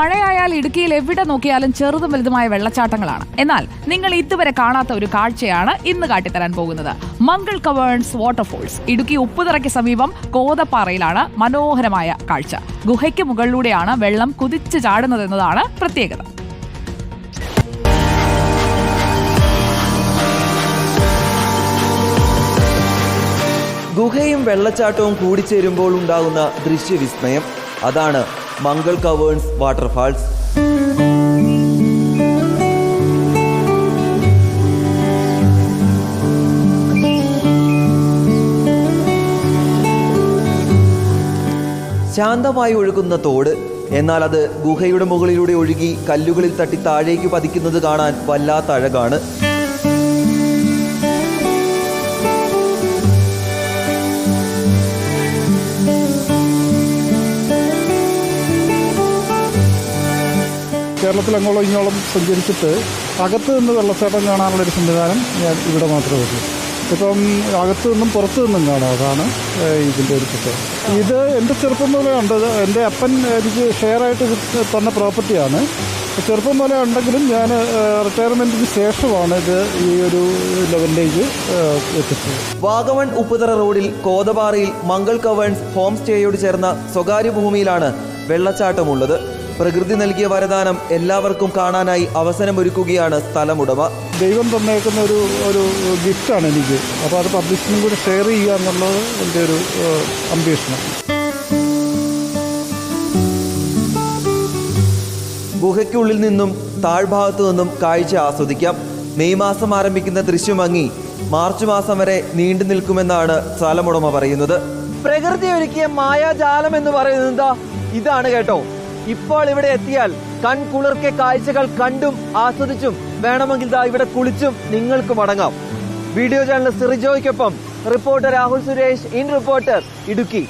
മഴയായാൽ ഇടുക്കിയിൽ എവിടെ നോക്കിയാലും ചെറുതും വലുതുമായ വെള്ളച്ചാട്ടങ്ങളാണ്. എന്നാൽ നിങ്ങൾ ഇതുവരെ കാണാത്ത ഒരു കാഴ്ചയാണ് ഇന്ന് കാട്ടിത്തരാൻ പോകുന്നത്. Mangal caverns waterfalls. ഇടുക്കി ഉപ്പുതറയ്ക്ക് സമീപം കോതപ്പാറയിലാണ് മനോഹരമായ കാഴ്ച. ഗുഹയ്ക്ക് മുകളിലൂടെയാണ് വെള്ളം കുതിച്ചു ചാടുന്നതെന്നതാണ് പ്രത്യേകത. ഗുഹയും വെള്ളച്ചാട്ടവും കൂടിച്ചേരുമ്പോൾ ഉണ്ടാകുന്ന ദൃശ്യവിസ്മയം. അതാണ് മംഗൾ കവേൺസ് വാട്ടർഫാൾസ്. ശാന്തമായി ഒഴുകുന്ന തോട് എന്നാൽ അത് ഗുഹയുടെ മുകളിലൂടെ ഒഴുകി കല്ലുകളിൽ തട്ടി താഴേക്ക് പതിക്കുന്നത് കാണാൻ വല്ലാത്ത അഴകാണ്. കേരളത്തിൽ അങ്ങോളം ഇങ്ങോളം സഞ്ചരിച്ചിട്ട് അകത്ത് നിന്ന് വെള്ളച്ചാട്ടം കാണാനുള്ളൊരു സംവിധാനം ഞാൻ ഇവിടെ മാത്രമേ ഉള്ളൂ. ഇപ്പം അകത്തു നിന്നും പുറത്തു നിന്നും കാണാം. അതാണ് ഇതിന്റെ ഒരു പ്രത്യേകത ഇത് എന്റെ ചെറുപ്പം മുതലേ ഉണ്ട്. എന്റെ അപ്പൻ എനിക്ക് ഷെയറായിട്ട് തന്ന പ്രോപ്പർട്ടിയാണ് ചെറുപ്പം മുതലേ ഉണ്ടെങ്കിലും ഞാൻ റിട്ടയർമെന്റിന് ശേഷമാണ് ഇത് ഈ ഒരു ലെവലിലേക്ക് എത്തിച്ചത്. വാഗമൺ ഉപ്പുതറ റോഡിൽ കോതപാറയിൽ മംഗൾ കവേൺസ് ഹോം സ്റ്റേയോട് ചേർന്ന സ്വകാര്യ ഭൂമിയിലാണ് വെള്ളച്ചാട്ടമുള്ളത്. പ്രകൃതി നൽകിയ വരദാനം എല്ലാവർക്കും കാണാനായി അവസരമൊരുക്കുകയാണ് സ്ഥലമുടമ. ദൈവം തന്നേക്കുന്ന ഒരു ഒരു ഗിഫ്റ്റാണ് എനിക്ക്. അപ്പോൾ അത് പബ്ലിക്കിനും കൂടി ഷെയർ ചെയ്യുക എന്നുള്ളത് എന്റെ ഒരു അംബീഷനാണ്. ഗുഹയ്ക്കുള്ളിൽ നിന്നും താഴ്ഭാഗത്തു നിന്നും കാഴ്ച ആസ്വദിക്കാം. മെയ് മാസം ആരംഭിക്കുന്ന ദൃശ്യമങ്ങി മാർച്ച് മാസം വരെ നീണ്ടു നിൽക്കുമെന്നാണ് സ്ഥലമുടമ പറയുന്നത്. പ്രകൃതി ഒരുക്കിയ മായാജാലം എന്ന് പറയുന്നത് ഇതാണ് കേട്ടോ. ഇപ്പോൾ ഇവിടെ എത്തിയാൽ കൺകുളിർക്കെ കാഴ്ചകൾ കണ്ടും ആസ്വദിച്ചും വേണമെങ്കിൽ ദാ ഇവിടെ കുളിച്ചും നിങ്ങൾക്ക് മടങ്ങാം. Video channel സിറിജോയ്ക്കൊപ്പം reporter Rahul Suresh in reporter Idukki.